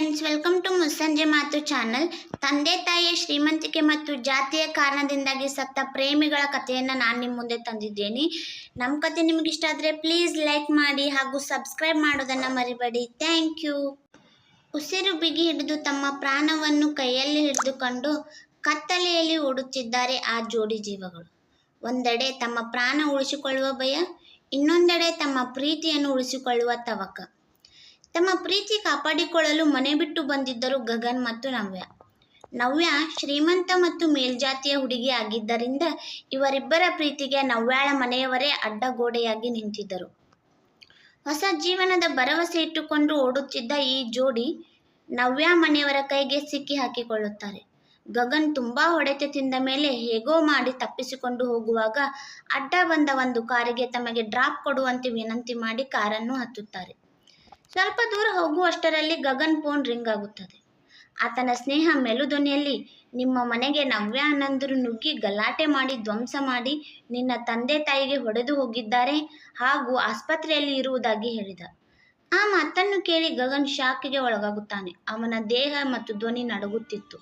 Friends welcome to ಮುಸ್ಸಂಜೆ ಮಾತು channel ತಂದೆ ತಾಯಿಯ ಶ್ರೀಮಂತಿಕೆ ಮತ್ತು ಜಾತಿಯ ಕಾರಣದಿಂದಾಗಿ ಸತ್ತ ಪ್ರೇಮಿಗಳ ಕಥೆಯನ್ನು ನಾನು ನಿಮ್ಮ ಮುಂದೆ ತಂದಿದ್ದೇನೆ. ನಮ್ಮ ಕತೆ ನಿಮಗೆ ಇಷ್ಟ ಆದರೆ ಪ್ಲೀಸ್ ಲೈಕ್ ಮಾಡಿ ಹಾಗೂ ಸಬ್ಸ್ಕ್ರೈಬ್ ಮಾಡೋದನ್ನು ಮರಿಬೇಡಿ. ಥ್ಯಾಂಕ್ ಯು ಉಸಿರು ಬಿಗಿ ಹಿಡಿದು ತಮ್ಮ ಪ್ರಾಣವನ್ನು ಕೈಯಲ್ಲಿ ಹಿಡಿದುಕೊಂಡು ಕತ್ತಲೆಯಲ್ಲಿ ಓಡುತ್ತಿದ್ದಾರೆ ಆ ಜೋಡಿ ಜೀವಗಳು. ಒಂದೆಡೆ ತಮ್ಮ ಪ್ರಾಣ ಉಳಿಸಿಕೊಳ್ಳುವ ಭಯ, ಇನ್ನೊಂದೆಡೆ ತಮ್ಮ ಪ್ರೀತಿಯನ್ನು ಉಳಿಸಿಕೊಳ್ಳುವ ತವಕ. ತಮ್ಮ ಪ್ರೀತಿ ಕಾಪಾಡಿಕೊಳ್ಳಲು ಮನೆ ಬಿಟ್ಟು ಬಂದಿದ್ದರು ಗಗನ್ ಮತ್ತು ನವ್ಯ. ನವ್ಯ ಶ್ರೀಮಂತ ಮತ್ತು ಮೇಲ್ಜಾತಿಯ ಹುಡುಗಿ ಆಗಿದ್ದರಿಂದ ಇವರಿಬ್ಬರ ಪ್ರೀತಿಗೆ ನವ್ಯಾಳ ಮನೆಯವರೇ ಅಡ್ಡಗೋಡೆಯಾಗಿ ನಿಂತಿದ್ದರು. ಹೊಸ ಜೀವನದ ಭರವಸೆ ಇಟ್ಟುಕೊಂಡು ಓಡುತ್ತಿದ್ದ ಈ ಜೋಡಿ ನವ್ಯ ಮನೆಯವರ ಕೈಗೆ ಸಿಕ್ಕಿ ಹಾಕಿಕೊಳ್ಳುತ್ತಾರೆ. ಗಗನ್ ತುಂಬಾ ಹೊಡೆತ ತಿಂದ ಮೇಲೆ ಹೇಗೋ ಮಾಡಿ ತಪ್ಪಿಸಿಕೊಂಡು ಹೋಗುವಾಗ ಅಡ್ಡ ಬಂದ ಒಂದು ಕಾರಿಗೆ ತಮಗೆ ಡ್ರಾಪ್ ಕೊಡುವಂತೆ ವಿನಂತಿ ಮಾಡಿ ಕಾರನ್ನು ಹತ್ತುತ್ತಾರೆ. ಸ್ವಲ್ಪ ದೂರ ಹೋಗುವಷ್ಟರಲ್ಲಿ ಗಗನ್ ಫೋನ್ ರಿಂಗ್ ಆಗುತ್ತದೆ. ಆತನ ಸ್ನೇಹ ಮೆಲುಧ್ವನಿಯಲ್ಲಿ ನಿಮ್ಮ ಮನೆಗೆ ನವ್ಯ ಅನಂದರು ನುಗ್ಗಿ ಗಲಾಟೆ ಮಾಡಿ ಧ್ವಂಸ ಮಾಡಿ ನಿನ್ನ ತಂದೆ ತಾಯಿಗೆ ಹೊಡೆದು ಹೋಗಿದ್ದಾರೆ ಹಾಗೂ ಆಸ್ಪತ್ರೆಯಲ್ಲಿ ಇರುವುದಾಗಿ ಹೇಳಿದ ಆ ಮಾತನ್ನು ಕೇಳಿ ಗಗನ್ ಶಾಕಿಗೆ ಒಳಗಾಗುತ್ತಾನೆ. ಅವನ ದೇಹ ಮತ್ತು ಧ್ವನಿ ನಡುಗುತ್ತಿತ್ತು.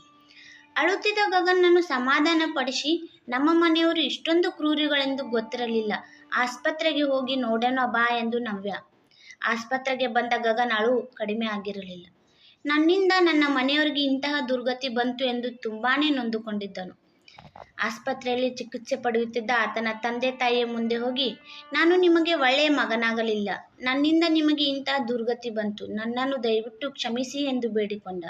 ಅಳುತ್ತಿದ್ದ ಗಗನ್ನನ್ನು ಸಮಾಧಾನಪಡಿಸಿ, ನಮ್ಮ ಮನೆಯವರು ಇಷ್ಟೊಂದು ಕ್ರೂರಿಗಳೆಂದು ಗೊತ್ತಿರಲಿಲ್ಲ. ಆಸ್ಪತ್ರೆಗೆ ಹೋಗಿ ನೋಡೋಣ ಬಾ ಎಂದು ನವ್ಯ ಆಸ್ಪತ್ರೆಗೆ ಬಂದ ಗಗನ್ ಅಳು ಕಡಿಮೆ ಆಗಿರಲಿಲ್ಲ. ನನ್ನಿಂದ ನನ್ನ ಮನೆಯವರಿಗೆ ಇಂತಹ ದುರ್ಗತಿ ಬಂತು ಎಂದು ತುಂಬಾನೇ ನೊಂದುಕೊಂಡಿದ್ದನು. ಆಸ್ಪತ್ರೆಯಲ್ಲಿ ಚಿಕಿತ್ಸೆ ಪಡೆಯುತ್ತಿದ್ದ ಆತನ ತಂದೆ ತಾಯಿಯ ಮುಂದೆ ಹೋಗಿ, ನಾನು ನಿಮಗೆ ಒಳ್ಳೆಯ ಮಗನಾಗಲಿಲ್ಲ. ನನ್ನಿಂದ ನಿಮಗೆ ಇಂತಹ ದುರ್ಗತಿ ಬಂತು. ನನ್ನನ್ನು ದಯವಿಟ್ಟು ಕ್ಷಮಿಸಿ ಎಂದು ಬೇಡಿಕೊಂಡ.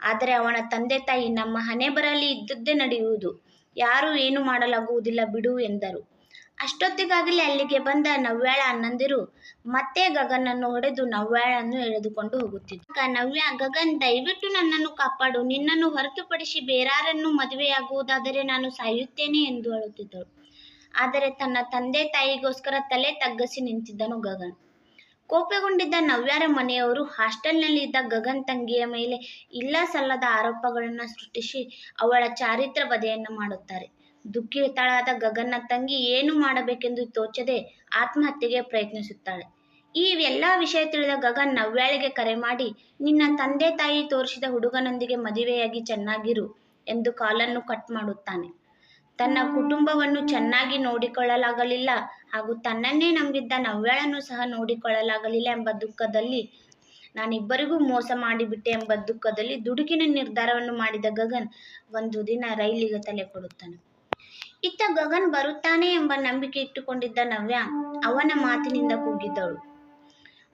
ಆದರೆ ಅವನ ತಂದೆ ತಾಯಿ ನಮ್ಮ ಹಣೆ ಬರಲಿ ಇದ್ದದ್ದೇ ನಡೆಯುವುದು. ಯಾರೂ ಏನು ಮಾಡಲಾಗುವುದಿಲ್ಲ ಬಿಡು ಎಂದರು. ಅಷ್ಟೊತ್ತಿಗಾಗಲೇ ಅಲ್ಲಿಗೆ ಬಂದ ನವ್ಯಾಳ ಅಣ್ಣಂದಿರು ಮತ್ತೆ ಗಗನನ್ನು ಹೊಡೆದು ನವ್ಯಾಳನ್ನು ಎಳೆದುಕೊಂಡು ಹೋಗುತ್ತಿದ್ದ. ನವ್ಯ, ಗಗನ್, ದಯವಿಟ್ಟು ನನ್ನನ್ನು ಕಾಪಾಡು. ನಿನ್ನನ್ನು ಹೊರತುಪಡಿಸಿ ಬೇರಾರನ್ನು ಮದುವೆಯಾಗುವುದಾದರೆ ನಾನು ಸಾಯುತ್ತೇನೆ ಎಂದು ಅಳುತ್ತಿದ್ದಳು. ಆದರೆ ತನ್ನ ತಂದೆ ತಾಯಿಗೋಸ್ಕರ ತಲೆ ತಗ್ಗಿಸಿ ನಿಂತಿದ್ದನು ಗಗನ್. ಕೋಪಗೊಂಡಿದ್ದ ನವ್ಯಾರ ಮನೆಯವರು ಹಾಸ್ಟೆಲ್ನಲ್ಲಿ ಇದ್ದ ಗಗನ್ ತಂಗಿಯ ಮೇಲೆ ಇಲ್ಲ ಸಲ್ಲದ ಆರೋಪಗಳನ್ನು ಸೃಷ್ಟಿಸಿ ಅವಳ ಚಾರಿತ್ರ ವಧೆಯನ್ನು ಮಾಡುತ್ತಾರೆ. ದುಃಖಿತಳಾದ ಗಗನ್ನ ತಂಗಿ ಏನು ಮಾಡಬೇಕೆಂದು ತೋಚದೆ ಆತ್ಮಹತ್ಯೆಗೆ ಪ್ರಯತ್ನಿಸುತ್ತಾಳೆ. ಈ ಎಲ್ಲ ವಿಷಯ ತಿಳಿದ ಗಗನ್ ನವ್ಯಾಳಿಗೆ ಕರೆ ಮಾಡಿ, ನಿನ್ನ ತಂದೆ ತಾಯಿ ತೋರಿಸಿದ ಹುಡುಗನೊಂದಿಗೆ ಮದುವೆಯಾಗಿ ಚೆನ್ನಾಗಿರು ಎಂದು ಕಾಲನ್ನು ಕಟ್ ಮಾಡುತ್ತಾನೆ. ತನ್ನ ಕುಟುಂಬವನ್ನು ಚೆನ್ನಾಗಿ ನೋಡಿಕೊಳ್ಳಲಾಗಲಿಲ್ಲ ಹಾಗೂ ತನ್ನನ್ನೇ ನಂಬಿದ್ದ ನವ್ಯಾಳನ್ನು ಸಹ ನೋಡಿಕೊಳ್ಳಲಾಗಲಿಲ್ಲ ಎಂಬ ದುಃಖದಲ್ಲಿ, ನಾನಿಬ್ಬರಿಗೂ ಮೋಸ ಮಾಡಿಬಿಟ್ಟೆ ಎಂಬ ದುಃಖದಲ್ಲಿ ದುಡುಕಿನ ನಿರ್ಧಾರವನ್ನು ಮಾಡಿದ ಗಗನ್ ಒಂದು ದಿನ ರೈಲಿಗೆ ತಲೆ ಕೊಡುತ್ತಾನೆ. ಇತ್ತ ಗಗನ್ ಬರುತ್ತಾನೆ ಎಂಬ ನಂಬಿಕೆ ಇಟ್ಟುಕೊಂಡಿದ್ದ ನವ್ಯ ಅವನ ಮಾತಿನಿಂದ ಕೂಗಿದ್ದಳು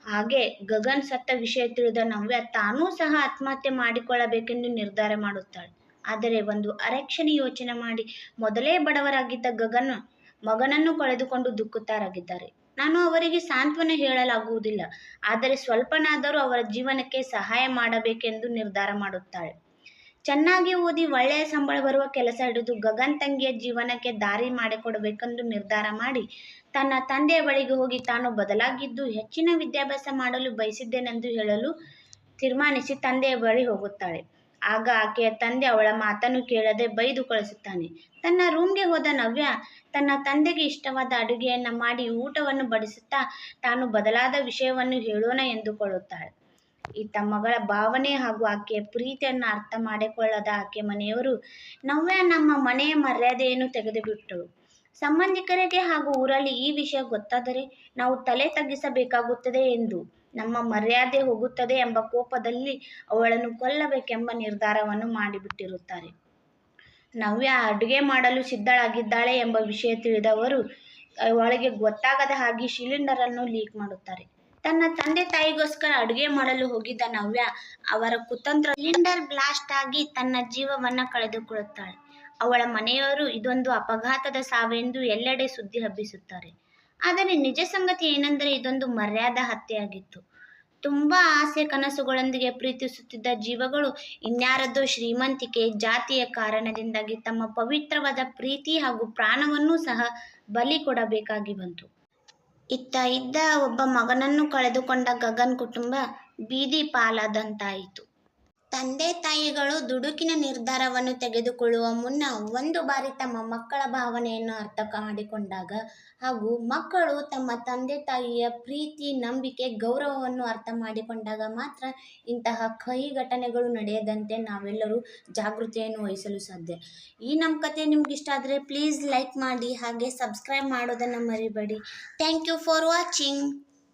ಹಾಗೆ ಗಗನ್ ಸತ್ತ ವಿಷಯ ತಿಳಿದ ನವ್ಯ ತಾನೂ ಸಹ ಆತ್ಮಹತ್ಯೆ ಮಾಡಿಕೊಳ್ಳಬೇಕೆಂದು ನಿರ್ಧಾರ ಮಾಡುತ್ತಾಳೆ. ಆದರೆ ಒಂದು ಅರೆಕ್ಷಣೆ ಯೋಚನೆ ಮಾಡಿ ಮೊದಲೇ ಬಡವರಾಗಿದ್ದ ಗಗನ್ ಮಗನನ್ನು ಕಳೆದುಕೊಂಡು ದುಃಖತಾರಾಗಿದ್ದಾರೆ. ನಾನು ಅವರಿಗೆ ಸಾಂತ್ವನ ಹೇಳಲಾಗುವುದಿಲ್ಲ, ಆದರೆ ಸ್ವಲ್ಪನಾದರೂ ಅವರ ಜೀವನಕ್ಕೆ ಸಹಾಯ ಮಾಡಬೇಕೆಂದು ನಿರ್ಧಾರ ಮಾಡುತ್ತಾಳೆ. ಚೆನ್ನಾಗಿ ಓದಿ ಒಳ್ಳೆಯ ಸಂಬಳ ಬರುವ ಕೆಲಸ ಹಿಡಿದು ಗಗನ್ ತಂಗಿಯ ಜೀವನಕ್ಕೆ ದಾರಿ ಮಾಡಿಕೊಡಬೇಕೆಂದು ನಿರ್ಧಾರ ಮಾಡಿ ತನ್ನ ತಂದೆಯ ಬಳಿಗೆ ಹೋಗಿ ತಾನು ಬದಲಾಗಿದ್ದು ಹೆಚ್ಚಿನ ವಿದ್ಯಾಭ್ಯಾಸ ಮಾಡಲು ಬಯಸಿದ್ದೇನೆಂದು ಹೇಳಲು ತೀರ್ಮಾನಿಸಿ ತಂದೆಯ ಬಳಿ ಹೋಗುತ್ತಾಳೆ. ಆಗ ಆಕೆಯ ತಂದೆ ಅವಳ ಮಾತನ್ನು ಕೇಳದೆ ಬೈದು ಕಳಿಸುತ್ತಾನೆ. ತನ್ನ ರೂಮ್ಗೆ ಹೋದ ನವ್ಯ ತನ್ನ ತಂದೆಗೆ ಇಷ್ಟವಾದ ಅಡುಗೆಯನ್ನು ಮಾಡಿ ಊಟವನ್ನು ಬಡಿಸುತ್ತಾ ತಾನು ಬದಲಾದ ವಿಷಯವನ್ನು ಹೇಳೋಣ ಎಂದುಕೊಳ್ಳುತ್ತಾಳೆ. ಇತ್ತ ಮಗಳ ಭಾವನೆ ಹಾಗೂ ಆಕೆಯ ಪ್ರೀತಿಯನ್ನು ಅರ್ಥ ಮಾಡಿಕೊಳ್ಳದ ಆಕೆ ಮನೆಯವರು ನವ್ಯ ನಮ್ಮ ಮನೆಯ ಮರ್ಯಾದೆಯನ್ನು ತೆಗೆದುಬಿಟ್ಟರು. ಸಂಬಂಧಿಕರಿಗೆ ಹಾಗೂ ಊರಲ್ಲಿ ಈ ವಿಷಯ ಗೊತ್ತಾದರೆ ನಾವು ತಲೆ ತಗ್ಗಿಸಬೇಕಾಗುತ್ತದೆ ಎಂದು ನಮ್ಮ ಮರ್ಯಾದೆ ಹೋಗುತ್ತದೆ ಎಂಬ ಕೋಪದಲ್ಲಿ ಅವಳನ್ನು ಕೊಲ್ಲಬೇಕೆಂಬ ನಿರ್ಧಾರವನ್ನು ಮಾಡಿಬಿಟ್ಟಿರುತ್ತಾರೆ. ನವ್ಯ ಅಡುಗೆ ಮಾಡಲು ಸಿದ್ಧಳಾಗಿದ್ದಾಳೆ ಎಂಬ ವಿಷಯ ತಿಳಿದವರು ಅವಳಿಗೆ ಗೊತ್ತಾಗದ ಹಾಗೆ ಸಿಲಿಂಡರನ್ನು ಲೀಕ್ ಮಾಡುತ್ತಾರೆ. ತನ್ನ ತಂದೆ ತಾಯಿಗೋಸ್ಕರ ಅಡುಗೆ ಮಾಡಲು ಹೋಗಿದ್ದ ನವ್ಯ ಅವರ ಕುತಂತ್ರ ಸಿಲಿಂಡರ್ ಬ್ಲಾಸ್ಟ್ ಆಗಿ ತನ್ನ ಜೀವವನ್ನ ಕಳೆದುಕೊಳ್ಳುತ್ತಾಳೆ. ಅವಳ ಮನೆಯವರು ಇದೊಂದು ಅಪಘಾತದ ಸಾವೆಂದು ಎಲ್ಲೆಡೆ ಸುದ್ದಿ ಹಬ್ಬಿಸುತ್ತಾರೆ. ಆದರೆ ನಿಜ ಸಂಗತಿ ಏನೆಂದರೆ ಇದೊಂದು ಮರ್ಯಾದಾ ಹತ್ಯೆಯಾಗಿತ್ತು. ತುಂಬಾ ಆಸೆ ಕನಸುಗಳೊಂದಿಗೆ ಪ್ರೀತಿಸುತ್ತಿದ್ದ ಜೀವಗಳು ಇನ್ಯಾರದ್ದು ಶ್ರೀಮಂತಿಕೆ ಜಾತಿಯ ಕಾರಣದಿಂದಾಗಿ ತಮ್ಮ ಪವಿತ್ರವಾದ ಪ್ರೀತಿ ಹಾಗೂ ಪ್ರಾಣವನ್ನೂ ಸಹ ಬಲಿ ಕೊಡಬೇಕಾಗಿ ಬಂತು. ಇತ್ತ ಇದ್ದ ಒಬ್ಬ ಮಗನನ್ನು ಕಳೆದುಕೊಂಡ ಗಗನ್ ಕುಟುಂಬ ಬೀದಿ ಪಾಲಾದಂತಾಯಿತು ತಂದೆ ತಾಯಿಗಳು ದುಡುಕಿನ ನಿರ್ಧಾರವನ್ನು ತೆಗೆದುಕೊಳ್ಳುವ ಮುನ್ನ ಒಂದು ಬಾರಿ ತಮ್ಮ ಮಕ್ಕಳ ಭಾವನೆಯನ್ನು ಅರ್ಥ ಮಾಡಿಕೊಂಡಾಗ ಹಾಗೂ ಮಕ್ಕಳು ತಮ್ಮ ತಂದೆ ತಾಯಿಯ ಪ್ರೀತಿ, ನಂಬಿಕೆ, ಗೌರವವನ್ನು ಅರ್ಥ ಮಾಡಿಕೊಂಡಾಗ ಮಾತ್ರ ಇಂತಹ ಕಹಿ ಘಟನೆಗಳು ನಡೆಯದಂತೆ ನಾವೆಲ್ಲರೂ ಜಾಗೃತಿಯನ್ನು ವಹಿಸಲು ಸಾಧ್ಯ. ಈ ನಮ್ಮ ಕತೆ ನಿಮ್ಗೆ ಇಷ್ಟ ಆದರೆ ಪ್ಲೀಸ್ ಲೈಕ್ ಮಾಡಿ ಹಾಗೆ ಸಬ್ಸ್ಕ್ರೈಬ್ ಮಾಡೋದನ್ನು ಮರಿಬೇಡಿ. Thank you for watching